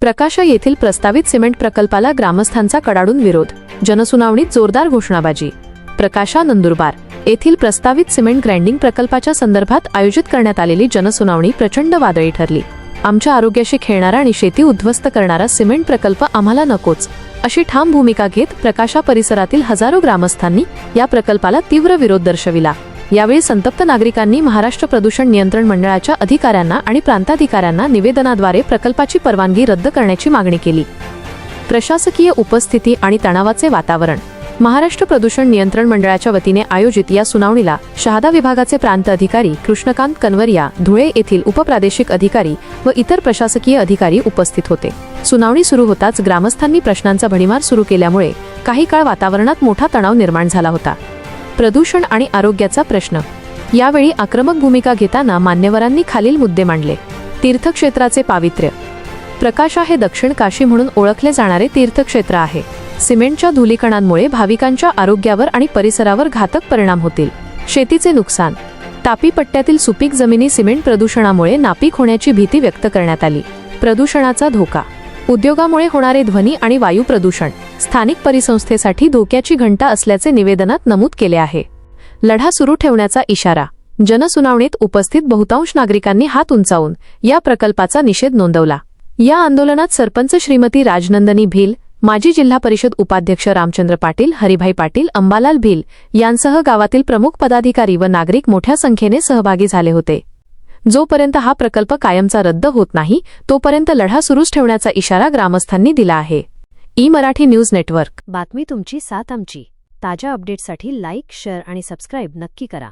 प्रकाशा येथील प्रस्तावित सिमेंट प्रकल्पाला ग्रामस्थांचा कडाडून विरोध जनसुनावणीत जोरदार घोषणाबाजी. प्रकाशा नंदुरबार येथील प्रस्तावित सिमेंट ग्राइंडिंग प्रकल्पाच्या संदर्भात आयोजित करण्यात आलेली जनसुनावणी प्रचंड वादळी ठरली. आमच्या आरोग्याशी खेळणारा आणि शेती उद्ध्वस्त करणारा सिमेंट प्रकल्प आम्हाला नकोच अशी ठाम भूमिका घेत प्रकाशा परिसरातील हजारो ग्रामस्थांनी या प्रकल्पाला तीव्र विरोध दर्शविला. यावेळी संतप्त नागरिकांनी महाराष्ट्र प्रदूषण नियंत्रण मंडळाच्या अधिकाऱ्यांना आणि प्रांताधिकाऱ्यांना निवेदनाद्वारे प्रकल्पाची परवानगी रद्द करण्याची मागणी केली. प्रशासकीय उपस्थिती आणि तणावाचे वातावरण. महाराष्ट्र प्रदूषण नियंत्रण मंडळाच्या वतीने आयोजित या सुनावणीला शहादा विभागाचे प्रांत अधिकारी कृष्णकांत कनवरिया धुळे येथील उपप्रादेशिक अधिकारी व इतर प्रशासकीय अधिकारी उपस्थित होते. सुनावणी सुरू होताच ग्रामस्थांनी प्रश्नांचा भडीमार सुरू केल्यामुळे काही काळ वातावरणात मोठा तणाव निर्माण झाला होता. प्रदूषण आणि आरोग्याचा प्रश्न. यावेळी आक्रमक भूमिका घेताना मान्यवरांनी खालील मुद्दे मांडले. तीर्थक्षेत्राचे पावित्र्य. प्रकाशा हे दक्षिण काशी म्हणून ओळखले जाणारे तीर्थक्षेत्र आहे. सिमेंटच्या धुलीकणांमुळे भाविकांच्या आरोग्यावर आणि परिसरावर घातक परिणाम होतील. शेतीचे नुकसान. तापी पट्ट्यातील सुपीक जमिनी सिमेंट प्रदूषणामुळे नापीक होण्याची भीती व्यक्त करण्यात आली. प्रदूषणाचा धोका. उद्योगामुळे होणारे ध्वनी आणि वायू प्रदूषण स्थानिक परिसंस्थेसाठी धोक्याची घंटा असल्याचे निवेदनात नमूद केले आहे. लढा सुरू ठेवण्याचा इशारा जनसुनावणीत उपस्थित बहुतांश नागरिकांनी हात उंचावून या प्रकल्पाचा निषेध नोंदवला. या आंदोलनात सरपंच श्रीमती राजनंदनी भील माजी जिल्हा परिषद उपाध्यक्ष रामचंद्र पाटील हरिभाई पाटील अंबालाल भील यांसह गावातील प्रमुख पदाधिकारी व नागरिक मोठ्या संख्येने सहभागी झाले होते. जोपर्यंत हा प्रकल्प कायमचा रद्द होत नाही तोपर्यंत लढा सुरूच ठेवण्याचा इशारा ग्रामस्थांनी दिला आहे. E Marathi news network. बातमी तुमची साथ आमची. ताज्या अपडेटसाठी लाईक शेअर आणि सबस्क्राईब नक्की करा.